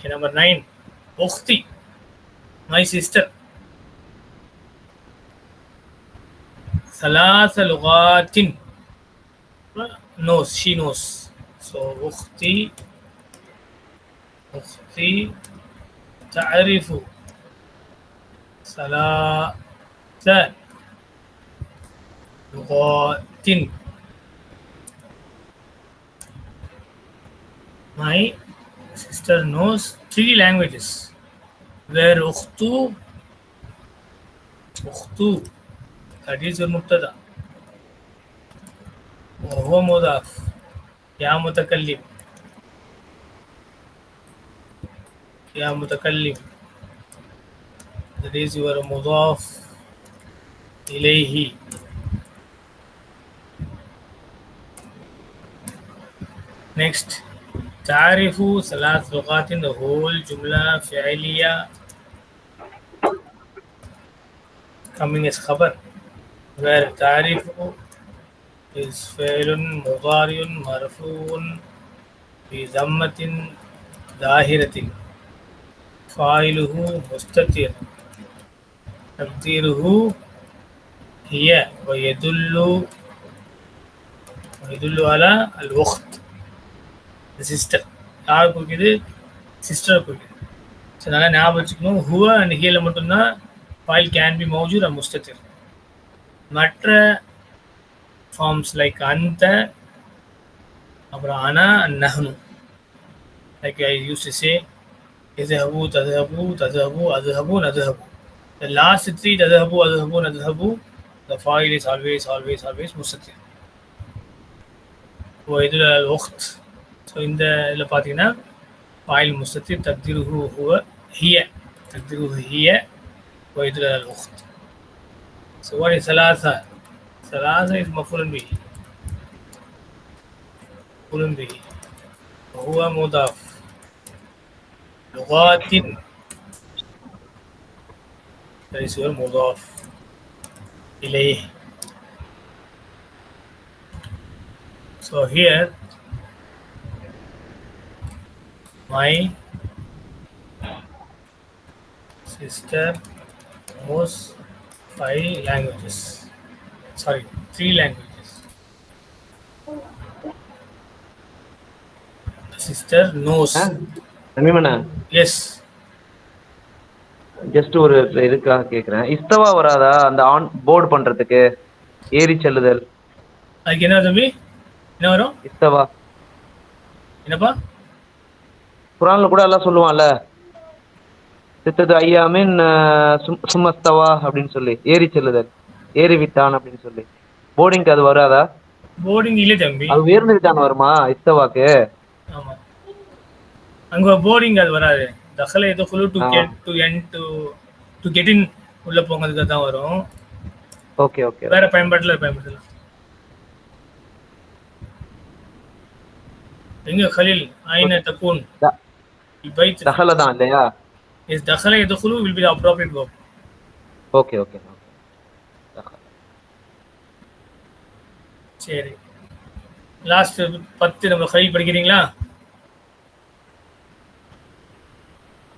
Okay, number nine. Ukhti, my sister. ثلاث لغات knows she knows so أختي أختي تعرف ثلاث لغات my sister knows three languages where أخته أخته that is your مبتدا وهو مضاف يا متكلم يا متكلم that is your مضاف إليه next تعرف ثلاث لغات the whole جملة فعلية. Coming as خبر. where تعرف is فعل مضارع مرفوع بضمة ظاهرة. فاعله مستتر. تقديره هي ويدل ويدل على الأخت sister யார் குறிக்குது sister குறிக்குது so நல்லா ஞாபகம் வச்சுக்கணும் ஹுவ and ஹியில் மட்டும்தான் foil can be மௌஜூத் and முஸ்தத்திர் மற்ற ஃபார்ம்ஸ் லைக் அந்த அப்புறம் அனா and நஹனு like I use to say எதுஹபு ததுஹபு ததுஹபு அதுஹபு நதுஹபு The last three ததுஹபு அதுஹபு நதுஹபு the file is always always always முஸ்தத்திர் ويدل على الأخت so இந்த இதில் பார்த்தீங்கன்னா ஃபாயில் முஸ்தத்தி தக்திருஹு ஹுவ ஹிய தக்திருஹு ஹிய ويدل على الأخت So what is ثلاثة? ثلاثة is مفعول به مفعول به وهو مضاف لغات ليس هو المضاف إليه So here my sister knows five languages. Sorry, three languages. Sister knows. ரமீமண்ணா Yes. ஜஸ்ட் ஒரு இதுக்காக கேக்குறேன். இஸ்தவா வராதா? அந்த ஆன் போர்டு பண்றதுக்கு? ஏறி செல்லுதல். அதுக்கு என்ன தம்பி? என்ன வரும்? இஸ்தவா என்னப்பா? குரான்ல கூட எல்லாம் சொல்லுவான்ல சித்தது ஐயாமின் அஹ், சும்- சும்மஸ்தவா அப்படின்னு சொல்லி ஏறி செல்லுதல் ஏறி விட்டான் அப்படின்னு சொல்லி. போர்டிங்க்கு அது வராதா? போர்டிங் இல்லை தம்பி. அது உயர்ந்து விட்டான் வருமா இஸ்தவாக்கு? ஆமா. அங்க போர்டிங் அது வராது. தகல ஏதோ குழு to. Get to in to to get in உள்ள போங்கிறதுக்கு தான் வரும். ஓகே ஓகே வேற பயன்பாட்டுல பயன்படுத்தலாம். எங்க கலில் ஐன தக்கூன் த- البيت தகல தான் இல்லையா is دخل يدخل will be the appropriate verb okay okay சரி லாஸ்ட் பத்து நம்ம ஃபைல் படிக்கிறீங்களா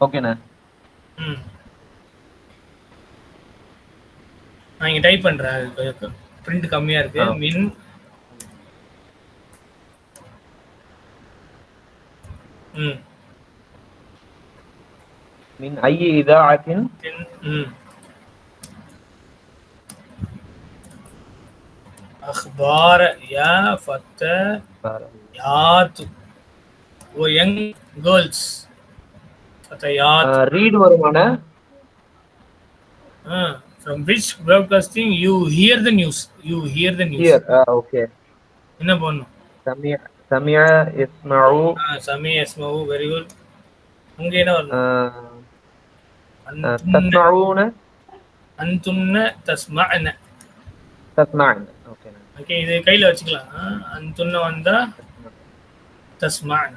ஓகேண்ணே ம் நான் இங்க டைப் பண்றேன் அது கொஞ்சம் பிரிண்ட் கம்மியா இருக்கு ஆ. மின் ம் மின் ஐ இதாத்தின் தென் ம் أخبار يا فتيات وينج girls فتيات read வருமாண்ணே uh, from which broadcasting you hear the news you hear the news hear okay என்ன பண்ணும் சமிய சமிய இஸ்மஉ சமி எஸ்மவு வெரி குட் அங்க என்ன வரணும் அந்துன்ன- தஸ்மஉன அந்துன்ன தஸ்மஅன தஸ்மஅன ஓகேண்ணே ஓகே இது கையில வச்சுக்கலாம் ஆ, அந்துன்ன வந்தா தஸ்மஅன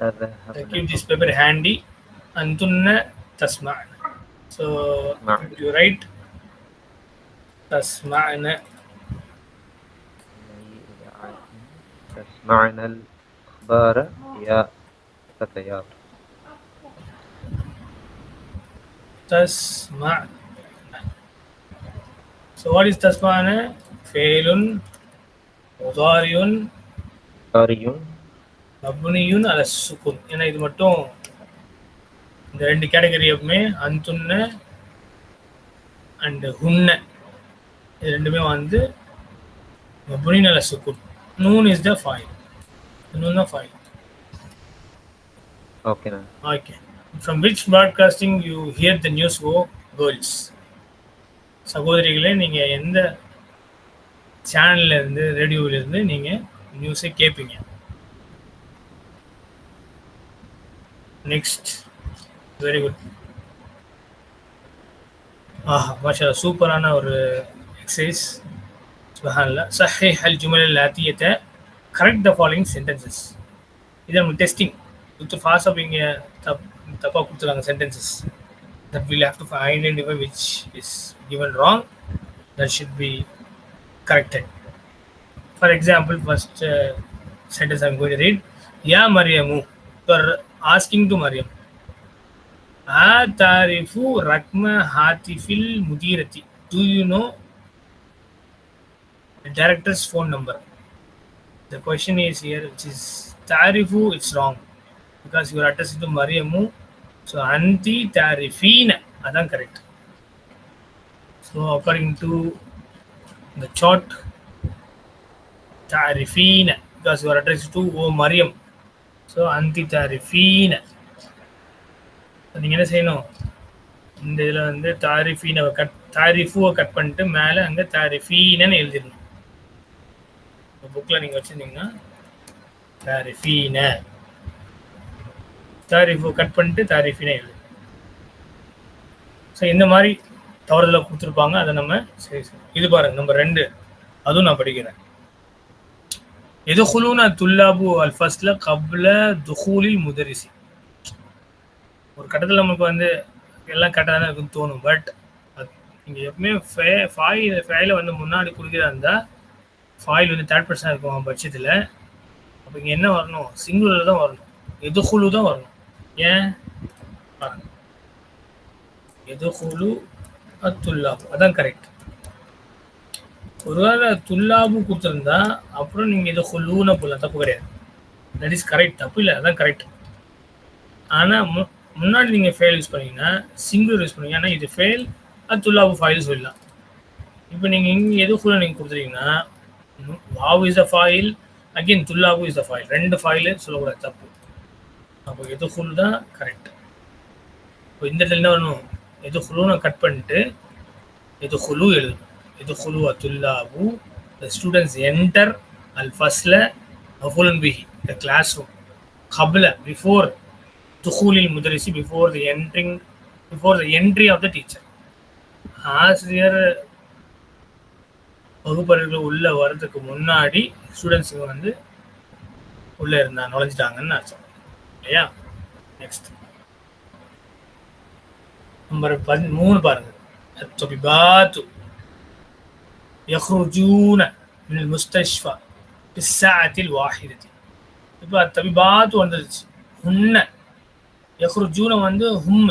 تذهبن. keep this paper handy أنتن تسمعن so نعم. you write تسمعن تسمعن الأخبار يا தத்தையா تسمع So what is تسمعنا فعل مضارع சாரியும் மப்னியுன் அல சுக்குன் ஏன்னா இது மட்டும் இந்த ரெண்டு கேட்டகரி எப்பவுமே அந்துன்ன அண்ட் ஹுன்ன இது ரெண்டுமே வந்து மப்னின் அல சுக்குன் நூன் இஸ் த ஃபைல் நூன் தான் ஃபைல் ஓகேண்ணா okay from which broadcasting you hear the news O girls சகோதரிகளே நீங்கள் எந்த சேனல்ல இருந்து ரேடியோல இருந்து நீங்கள் நியூஸை கேட்பீங்க நெக்ஸ்ட் வெரி குட் ஆஹா மாஷா சூப்பரான ஒரு எக்ஸசைஸ் சுபஹான்ல சஹே ஹல் ஜுமல் அல் கரெக்ட் த ஃபாலோயிங் சென்டென்சஸ் இது நம்ம டெஸ்டிங் வித் ஃபாஸ்ட் இங்கே தப் தப்பாக கொடுத்துருக்காங்க sentences that will have to identify which is given wrong that should be corrected for example first uh, sentence i'm going to read ya maryamu you're asking to maryam atarifu rakma hatifil mudirati do you know the director's phone number the question is here which is tarifu it's wrong because you are addressing to maryamu so அந்தி தாரிஃபீன அதான் correct so according to இந்த chart தாரிஃபீன because your address to O Mariam so அந்தி தாரிஃபீன நீங்கள் என்ன செய்யணும்? இந்த இதில் வந்து தாரிஃபீனை கட் தாரிஃபுவை கட் பண்ணிட்டு மேலே அங்கே தாரிஃபீனன்னு எழுதிடணும். புக்கில் நீங்கள் வச்சுருந்தீங்கன்னா தாரிஃபீன தாரிஃபு கட் பண்ணிட்டு தாரிஃபினே எழுது. ஸோ இந்த மாதிரி தவறுதலாக கொடுத்துருப்பாங்க. அதை நம்ம சரி சரி. இது பாருங்க நம்பர் ரெண்டு. அதுவும் நான் படிக்கிறேன். எதுகுலூன துல்லாபு அல் ஃபஸ்ட்ல கப்ல துஹூலில் முதரிசி. ஒரு கட்டத்தில் நமக்கு வந்து எல்லாம் கரெக்டாக தான் இருக்குன்னு தோணும். பட் நீங்கள் எப்பவுமே ஃபே ஃபாயில் ஃபைல வந்து முன்னாடி கொடுக்கிறதா இருந்தால் ஃபாயில் வந்து தேர்ட் பர்சன் இருக்கும் பட்சத்தில். அப்போ இங்கே என்ன வரணும்? சிங்குலர் தான் வரணும். எது எதுகுலு தான் வரணும். ஏன் எது குழு அத்துல்லாபு அதான் கரெக்ட் ஒருவேளை துல்லாபு கொடுத்துருந்தா அப்புறம் நீங்கள் எது குழுன்னு போடலாம். தப்பு கிடையாது. தட் இஸ் கரெக்ட் தப்பு இல்லை. அதான் கரெக்ட் ஆனால் மு முன்னாடி நீங்கள் ஃபெயில் யூஸ் பண்ணீங்கன்னா சிங்கிள் யூஸ் பண்ணீங்க. ஆனால் இது ஃபெயில் அது துல்லாபு ஃபைல் சொல்லலாம் இப்போ நீங்கள் இங்கே எது ஃபுல்லாக நீங்கள் கொடுத்துட்டீங்கன்னா வாவ் இஸ் த ஃபைல் அகெயின் துல்லாபு இஸ் த ஃபைல் ரெண்டு ஃபைலு சொல்லக்கூடாது. தப்பு. அப்போ எது ஃபுல் தான் கரெக்ட் இப்போ இந்த இடத்துல என்ன வரணும். எது நான் கட் பண்ணிட்டு எது ஹுலு எழுதணும். எது ஃபுல்லு அத்துல்லாபு த ஸ்டூடெண்ட்ஸ் என்டர் அல் ஃபஸ்ல மஃபுலன் பிஹி த கிளாஸ் ரூம் கபில பிஃபோர் துஹூலில் முதலிசி before the entering before the entry of the teacher ஆசிரியர் வகுப்பறைகள் உள்ள வர்றதுக்கு முன்னாடி ஸ்டூடெண்ட்ஸுக்கு வந்து உள்ளே இருந்தா நுழைஞ்சிட்டாங்கன்னு அர்த்தம். இல்லையா நெக்ஸ்ட் நம்பர் பதிமூணு பாருங்க الطبيبات يخرجون من المستشفى في الساعة الواحدة இப்போ தபிபாத்து வந்துருச்சு ஹுன்ன யஹ்ருஜூன வந்து ஹும்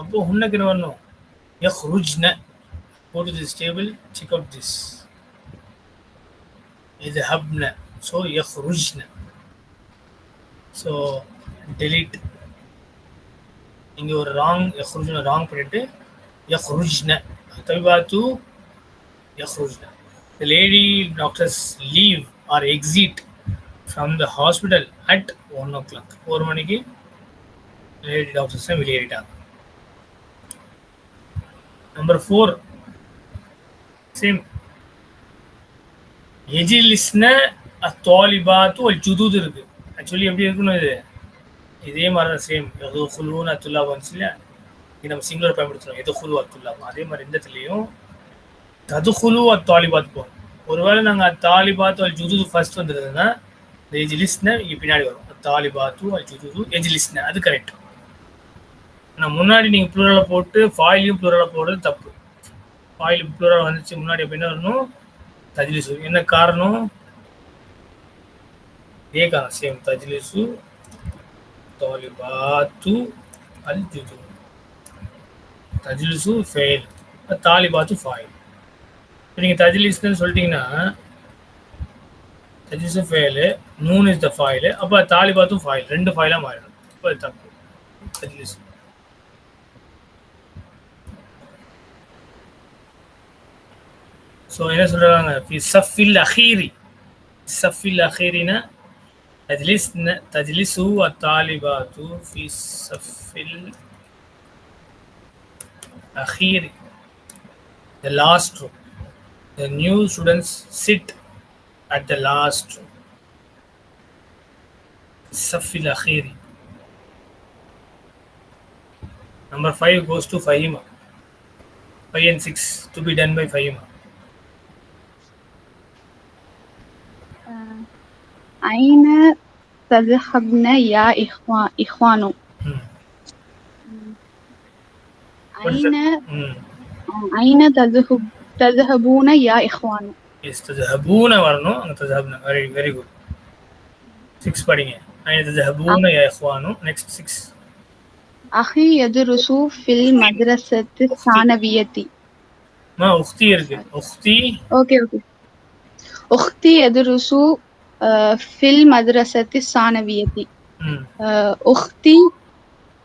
அப்போ ஹுன்னக்கு என்ன வரணும் யஹ்ருஜ்ன go to this table check out this يذهبن so يخرجن so delete இங்கே ஒரு ராங் யஹ்ருஜ்ன ராங் பண்ணிட்டு யஹ்ருஜ்ன தபிபாத்து யஹ்ருஜ்ன the lady doctors leave or exit from the hospital at 1 o'clock. ஒரு மணிக்கு லேடி டாக்டர்ஸ் வெளியேறிட்டாங்க நம்பர் ஃபோர் சேம் எஜிலிஸ்ன அத்தாலிபாத்து ஒரு ஜுதூது இருக்கு. ஆக்சுவலி எப்படி இருக்கணும் இது? இதே மாதிரி தான் சேம் எதோ குழுன்னு அத்துல்லா வந்துச்சு இல்லையா இது நம்ம சிங்குலர் பயன்படுத்தணும் எதோ ஃபுல்லு அத்துல்லா அதே மாதிரி இந்த இடத்துலையும் ததுகுலு அத்தாலிபாத் போகும். ஒருவேளை நாங்கள் அத்தாலிபாத் அல் ஜுதூது ஃபர்ஸ்ட் வந்துருதுன்னா இந்த எஜிலிஸ்ன இங்கே பின்னாடி வரும். அத்தாலிபாத்து அல் ஜுதூது எஜிலிஸ்ன. அது கரெக்ட் ஆனால் முன்னாடி நீங்கள் ப்ளூரலை போட்டு ஃபாயிலையும் ப்ளூரலை போடுறது தப்பு. ஃபாயில் ப்ளூரல் வந்துச்சு முன்னாடி அப்போ என்ன வரணும்? தஜ்லிசு. என்ன காரணம்? ஏ காரணம் சேம் தஜ்லிசு தாலிபாத்து அல் ஜுஜு தஜ்லிசு ஃபெயில் தாலிபாத்து ஃபாயில் இப்போ நீங்கள் தஜ்லிஸ்னு சொல்லிட்டீங்கன்னா தஜ்லிசு ஃபெயிலு நூன் இஸ் த ஃபாயிலு அப்போ தாலிபாத்தும் ஃபாயில் ரெண்டு ஃபாயிலாக மாறிடும். இப்போ தப்பு. தஜ்லிஸ். ஸோ என்ன சொல்கிறாங்க ஃபி சஃபில் அஹீரி. சஃபில் அஹீரினா تجلس تجلس الطالبات في الصف الأخير the last row the new students sit at the last row الصف الأخير number 5 goes to Fahima 5 and 6 to be done by Fahima أين تذهبن يا إخوان إخوان hmm. What is أين that? Hmm. أين تذهب تذهبون يا إخوان yes தஜஹபூன வரணும் அங்கே தஜஹப்ன வெரி வெரி குட் சிக்ஸ் படிங்க ஐன தஜஹபூன யா இஹ்வானு next six أخي يدرس في المدرسة الثانوية மா உக்தி இருக்கு உக்தி أوكي أوكي أختي يدرس آه، في المدرسة الثانوية ம் آه، أختي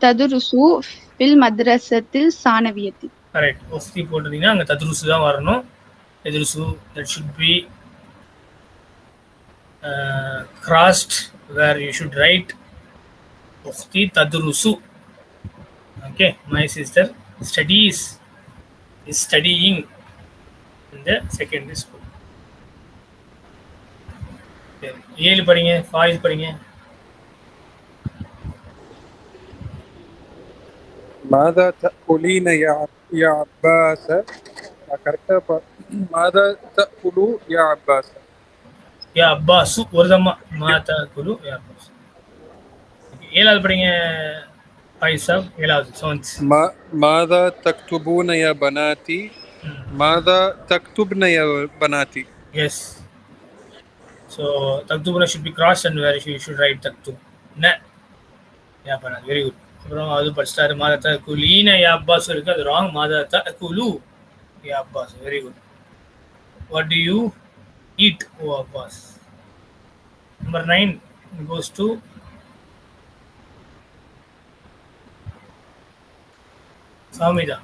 تدرس في المدرسة الثانوية correct உக்தி போட்டிருந்தீங்கன்னா அங்கே தத்ருசு தான் வரணும் எதிர்சு that should be crossed where you should write உக்தி தத்ருசு okay my sister studies is studying இந்த செகண்டரி ஸ்கூல் சரி ஏழு படிங்க ஃபாயிஸ் படிங்க. மாதா தகுலீன யா யா அப்பாஸ் கரெக்டாக மாதா தகுலு யா அப்பாஸ் யா அப்பாஸ் ஒரு தம்மா. மாதா குலு யா அப்பாஸ் ஏழாவது படிங்க ஃபாயிஸ் சாப் ஏழாவது சோன்ஸ் மா மாதா தக்துபூன யா பனாதி மாதா தக்துப்ன யா yes so தக்துப்னா should be cross and where you should write தக்துப் ந யா பண்ணா வெரி குட் அப்புறம் அது படிச்சிட்டாரு மாதா குலீன யா அப்பாஸ் இருக்கு அது ராங் மாதா குலு யா Abbas very good what do you eat oh Abbas number nine goes to சாமிதா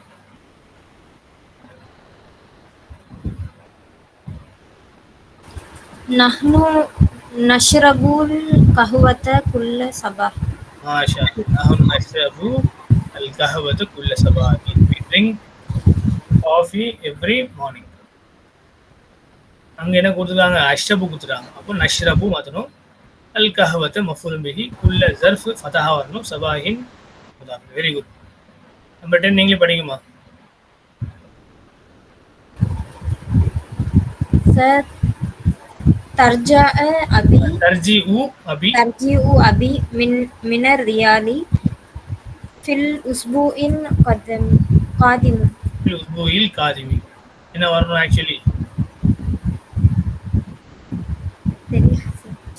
නහනු නශරගුල් කහුවත කුල්ල සබා ආශා. නහනු නශරබු අල් කහවත කුල්ල සබා we drink coffee every morning. அங்க என்ன கொடுத்துருக்காங்க அஷ்ரபு கொடுத்துருக்காங்க அப்போ நஷ்ரபு மாத்தணும் அல் கஹவத்தை மஃபூலும் பிஹி குல்ல ஜர்ஃப் ஃபதஹா வரணும் சபாஹின் வெரி குட் நம்பர் டென் நீங்களே படிக்குமா சார் तर्जा अभी तर्जीउ अभी तर्जीउ अभी मिन मिन रियाली फिल उस्बुइन कदम कादिम फिल उस्बुइल कादिमी என்ன வரணும் ஆக்சுவலி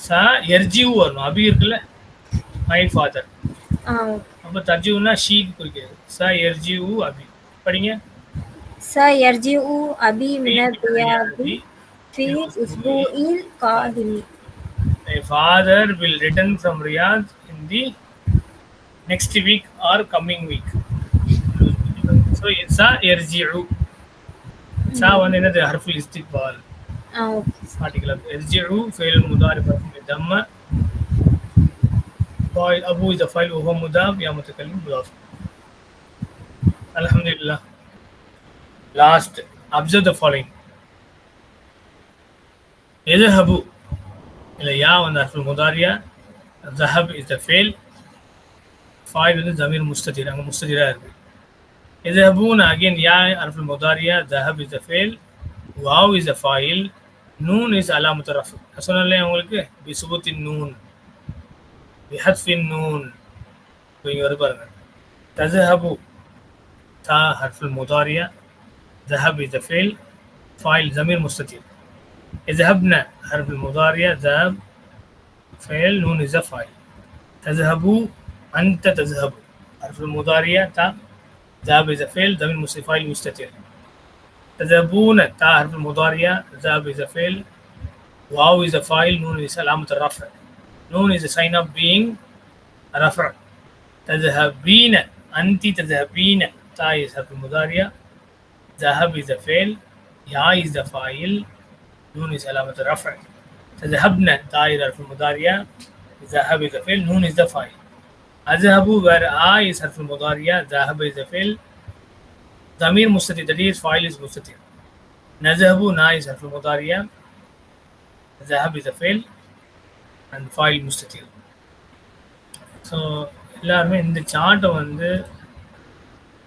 சா எர்ஜிவு வரணும் அபி இருக்குல்ல மை ஃபாதர் அப்ப தர்ஜிவுனா ஷீக்கு குறிக்கிறது சா எர்ஜிவு அபி படிங்க சா எர்ஜிவு அபி மின ரியாலி trees Isbu'il Kahil. My father will return from Riyadh in the next week or coming week. So it's a Erji'u. Sa one another harful istiqbal. Ah, okay. Article of Erji'u, fail mudari dhamma. File Abu is the file of mudaf, ya mutakalim mudaf. Alhamdulillah. Last, observe the following. يذهب إلى يا வந்து حرف المضارع ذهب is the fail فاعل வந்து ضمير مستتر அங்க مستترா இருக்கு يذهبون again يا حرف المضارع ذهب is the fail واو is the file نون is علامة الرفع நான் சொன்னேன்ல உங்களுக்கு بثبوت النون بحذف النون இங்க வருது பாருங்க تذهب تا حرف المضارع ذهب is the fail فاعل ضمير مستتر يذهبن حرف المضارع ذهب. فعل نون the فاعل. تذهبوا أنت تذهب. حرف المضارع تا؟ ذهب إذا فعل ضمير مستفاعل مستتر تذهبون تا حرف المضارع ذهب إذا فعل. واو إذا فاعل نون إذا علامة الرفع. نون إذا sign of being رفع. تذهبين أنت تذهبين. تا إذا حرف المضارع ذهب إذا فعل. يا إذا فاعل. نون إذا علامة الرفع تذهبن دائرة حرف المضارع ذهب إذا فعل نون إذا فاعل أذهب where I is حرف المضارع ذهب إذا فعل ضمير مستتر that is فاعل is مستتر نذهب نا is حرف المضارع ذهب إذا فعل and فاعل مستتر so எல்லாருமே இந்த சார்ட்டை வந்து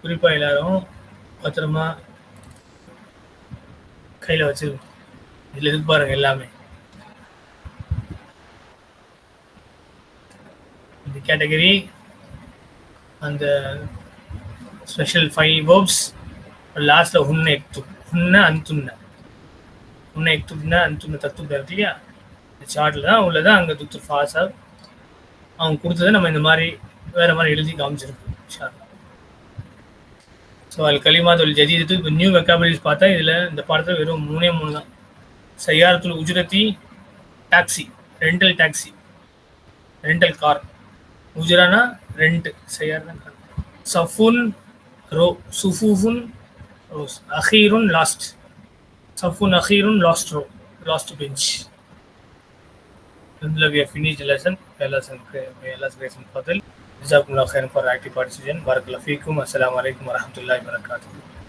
குறிப்பாக எல்லாரும் பத்திரமா கையில் வச்சு இதுல இருக்கு பாருங்க எல்லாமே. இந்த கேட்டகரி அந்த ஸ்பெஷல் ஃபைவ் வேர்ப்ஸ் லாஸ்ட்ல உன்ன எக்து உன்ன அந்துன்ன உன்ன எக்துப்னா அந்துன்ன தத்துவம் இருக்கு இல்லையா? இந்த சார்ட்ல தான் உள்ளதான் அங்கே துத்து ஃபாஸாக அவங்க கொடுத்ததை நம்ம இந்த மாதிரி வேற மாதிரி எழுதி காமிச்சிருக்கோம் ஷார் ஸோ அல் கலிமாத் ஜதீதத்து இப்போ நியூ வெக்காபரிஸ் பார்த்தா இதில் இந்த பாடத்தில் வெறும் மூணே மூணு தான். सैार उजरती taxi rental taxi rental car उजराना rent सैार सफुन रो सुफुफुन अखीर लास्ट सफुन अखीर last row last bench in love you finish lesson पहला सन के पहला लेसन फदल जजाकुल्लाह खैर फॉर एक्टिव पार्टिसिपेशन बारकल्लाह फीकुम अस्सलाम वालेकुम व रहमतुल्लाहि व बरकातहू